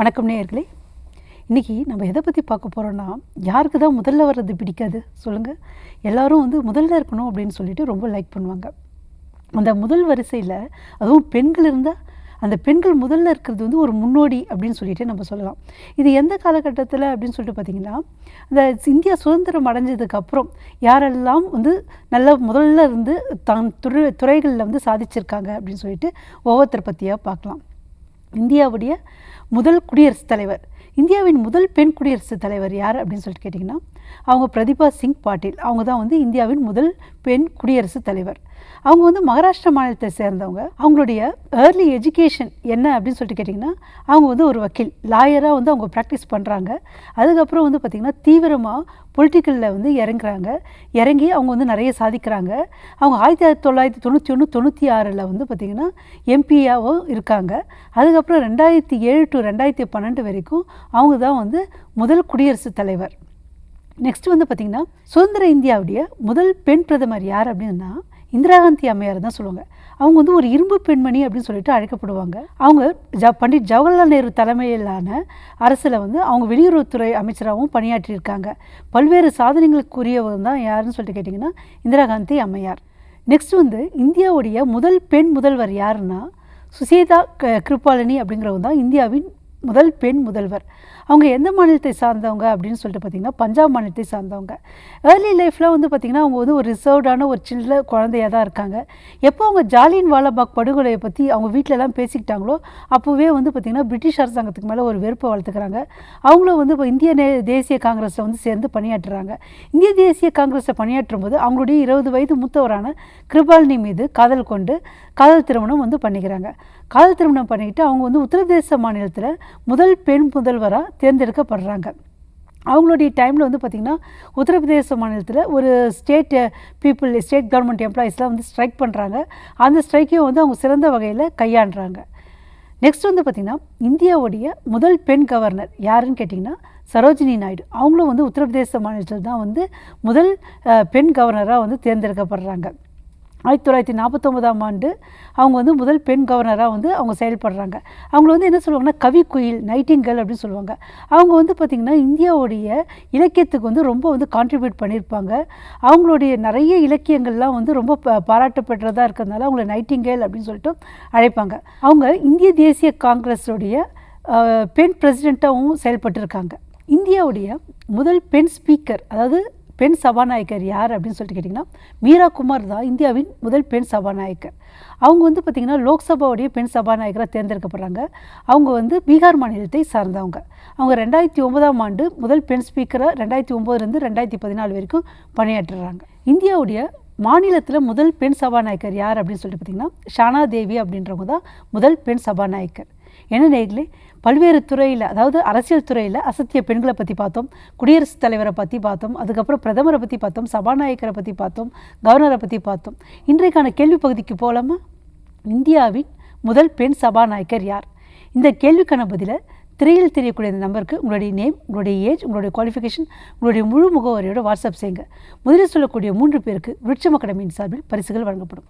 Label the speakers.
Speaker 1: வணக்கம் நேயர்களே. இன்றைக்கி நம்ம எதை பற்றி பார்க்க போகிறோன்னா யாருக்கு தான் முதல்ல வர்றது பிடிக்காது? சொல்லுங்கள் எல்லோரும் வந்து முதல்ல இருக்கணும் அப்படின்னு சொல்லிட்டு ரொம்ப லைக் பண்ணுவாங்க. அந்த முதல் வரிசையில் அதுவும் பெண்கள் இருந்தால் அந்த பெண்கள் முதல்ல இருக்கிறது வந்து ஒரு முன்னோடி அப்படின்னு சொல்லிட்டு நம்ம சொல்லலாம். இது எந்த காலகட்டத்தில் அப்படின்னு சொல்லிட்டு பார்த்தீங்கன்னா இந்த இந்தியா சுதந்திரம் அடைஞ்சதுக்கப்புறம் யாரெல்லாம் வந்து நல்ல முதல்ல இருந்து தான் துறை துறைகளில் வந்து சாதிச்சிருக்காங்க அப்படின்னு சொல்லிட்டு ஒவ்வொருத்தர் பற்றியாக பார்க்கலாம். இந்தியாவுடைய முதல் குடியரசுத் தலைவர். இந்தியாவின் முதல் பெண் குடியரசுத் தலைவர் யார் அப்படின்னு சொல்லிட்டு கேட்டிங்கன்னா அவங்க பிரதிபா சிங் பாட்டீல். அவங்க தான் வந்து இந்தியாவின் முதல் பெண் குடியரசுத் தலைவர். அவங்க வந்து மகாராஷ்டிரா மாநிலத்தை சேர்ந்தவங்க. அவங்களுடைய ஏர்லி எஜுகேஷன் என்ன அப்படின்னு சொல்லிட்டு கேட்டிங்கன்னா அவங்க வந்து ஒரு வக்கீல். லாயராக வந்து அவங்க ப்ராக்டிஸ் பண்ணுறாங்க அதுக்கப்புறம் வந்து பார்த்திங்கன்னா தீவிரமாக பொலிட்டிக்கலில் வந்து இறங்குறாங்க. இறங்கி அவங்க வந்து நிறைய சாதிக்கிறாங்க. அவங்க ஆயிரத்தி தொள்ளாயிரத்தி தொண்ணூற்றி ஒன்று தொண்ணூற்றி ஆறில் வந்து பார்த்திங்கன்னா எம்பியாவும் இருக்காங்க. அதுக்கப்புறம் ரெண்டாயிரத்தி ஏழு டு ரெண்டாயிரத்தி பன்னெண்டு வரைக்கும் அவங்க தான் வந்து முதல் குடியரசுத் தலைவர். நெக்ஸ்ட் வந்து பார்த்திங்கன்னா சுதந்திர இந்தியாவுடைய முதல் பெண் பிரதமர் யார் அப்படின்னா இந்திரா காந்தி அம்மையார் தான் சொல்லுவாங்க. அவங்க வந்து ஒரு இரும்பு பெண்மணி அப்படின்னு சொல்லிட்டு அழைக்கப்படுவாங்க. அவங்க ஜ பண்டிட் ஜவஹர்லால் நேரு தலைமையிலான அரசில் வந்து அவங்க வெளியுறவுத்துறை அமைச்சராகவும் பணியாற்றியிருக்காங்க பல்வேறு சாதனைகளுக்குரியவர் தான் யாருன்னு சொல்லிட்டு கேட்டிங்கன்னா இந்திரா காந்தி அம்மையார். நெக்ஸ்ட் வந்து இந்தியாவுடைய முதல் பெண் முதல்வர் யாருன்னா சுசீதா க கிருபாலினி அப்படிங்கிறவங்க தான் இந்தியாவின் முதல் பெண் முதல்வர். அவங்க எந்த மாநிலத்தை சார்ந்தவங்க அப்படின்னு சொல்லிட்டு பார்த்தீங்கன்னா பஞ்சாப் மாநிலத்தை சார்ந்தவங்க. ஏர்லி லைஃப்பில் வந்து பார்த்திங்கன்னா அவங்க வந்து ஒரு ரிசர்வ்டான ஒரு சின்ன குழந்தையாக தான் இருக்காங்க. எப்போ அவங்க ஜாலியன் வாலாபாக் படுகொலையை பற்றி அவங்க வீட்டிலலாம் பேசிக்கிட்டாங்களோ அப்போவே வந்து பார்த்திங்கன்னா பிரிட்டிஷ் அரசாங்கத்துக்கு மேலே ஒரு வெறுப்பை வளர்த்துக்கிறாங்க. அவங்களும் வந்து இப்போ இந்திய நே தேசிய காங்கிரஸில் வந்து சேர்ந்து பணியாற்றுறாங்க. இந்திய தேசிய காங்கிரஸில் பணியாற்றும் போது அவங்களுடைய இருபது வயது மூத்தவரான கிருபாலினி மீது காதல் கொண்டு காதல் திருமணம் வந்து பண்ணிக்கிறாங்க. காதல் திருமணம் பண்ணிக்கிட்டு அவங்க வந்து உத்தரப்பிரதேச மாநிலத்தில் முதல் பெண் முதல்வராக தேர்ந்தெடுக்கப்படுறாங்க. அவங்களுடைய டைமில் வந்து பார்த்திங்கன்னா உத்தரப்பிரதேச மாநிலத்தில் ஒரு ஸ்டேட் பீப்புள் ஸ்டேட் கவர்மெண்ட் எம்ப்ளாயீஸ்லாம் வந்து ஸ்ட்ரைக் பண்ணுறாங்க அந்த ஸ்ட்ரைக்கையும் வந்து அவங்க சிறந்த வகையில் கையாண்டுறாங்க. நெக்ஸ்ட் வந்து பார்த்திங்கன்னா இந்தியாவுடைய முதல் பெண் கவர்னர் யாருன்னு கேட்டிங்கன்னா சரோஜினி நாயுடு. அவங்களும் வந்து உத்தரப்பிரதேச மாநிலத்தில் தான் வந்து முதல் பெண் கவர்னராக வந்து தேர்ந்தெடுக்கப்படுறாங்க. ஆயிரத்தி தொள்ளாயிரத்தி நாற்பத்தொம்பதாம் ஆண்டு அவங்க வந்து முதல் பெண் கவர்னராக வந்து அவங்க செயல்படுறாங்க. அவங்கள வந்து என்ன சொல்லுவாங்கன்னா கவி குயில் நைட்டிங்கல் அப்படின்னு சொல்லுவாங்க. அவங்க வந்து பார்த்திங்கன்னா இந்தியாவுடைய இலக்கியத்துக்கு வந்து ரொம்ப வந்து கான்ட்ரிபியூட் பண்ணியிருப்பாங்க. அவங்களுடைய நிறைய இலக்கியங்கள்லாம் வந்து ரொம்ப ப பாராட்டப்பெற்றதாக இருக்கிறதுனால அவங்கள நைட்டிங்கேல் அப்படின்னு சொல்லிட்டு அழைப்பாங்க. அவங்க இந்திய தேசிய காங்கிரஸுடைய பெண் பிரசிடெண்ட்டாகவும் செயல்பட்டிருக்காங்க. இந்தியாவுடைய முதல் பெண் ஸ்பீக்கர் அதாவது பெண் சபாநாயகர் யார் அப்படின்னு சொல்லிட்டு கேட்டிங்கன்னா மீரா குமார் தான் இந்தியாவின் முதல் பெண் சபாநாயகர். அவங்க வந்து பார்த்திங்கன்னா லோக்சபாவுடைய பெண் சபாநாயகராக தேர்ந்தெடுக்கப்படுறாங்க. அவங்க வந்து பீகார் மாநிலத்தை சார்ந்தவங்க. அவங்க ரெண்டாயிரத்தி ஒன்பதாம் ஆண்டு முதல் பெண் ஸ்பீக்கராக ரெண்டாயிரத்தி ஒம்போதுலேருந்து ரெண்டாயிரத்தி பதினாலு வரைக்கும் பணியாற்றுறாங்க. இந்தியாவுடைய மாநிலத்தில் முதல் பெண் சபாநாயகர் யார் அப்படின்னு சொல்லிட்டு பார்த்திங்கன்னா ஷானா தேவி அப்படின்றவங்க தான் முதல் பெண் சபாநாயகர். என்ன நேர்களே பல்வேறு துறையில் அதாவது அரசியல் துறையில் அசத்திய பெண்களை பற்றி பார்த்தோம் குடியரசுத் தலைவரை பற்றி பார்த்தோம் அதுக்கப்புறம் பிரதமரை பற்றி பார்த்தோம் சபாநாயகரை பற்றி பார்த்தோம் கவர்னரை பற்றி பார்த்தோம். இன்றைக்கான கேள்வி பகுதிக்கு போகலாமா இந்தியாவின் முதல் பெண் சபாநாயகர் யார்? இந்த கேள்விக்கான பதிலை திரையில் தெரியக்கூடிய இந்த நம்பருக்கு உங்களுடைய நேம் உங்களுடைய ஏஜ் உங்களுடைய குவாலிஃபிகேஷன் உங்களுடைய முழு முகவரியோட வாட்ஸ்அப் செய்யுங்க. முதலில் சொல்லக்கூடிய மூன்று பேருக்கு விருட்சம் அகாடமியின் சார்பில் பரிசுகள் வழங்கப்படும்.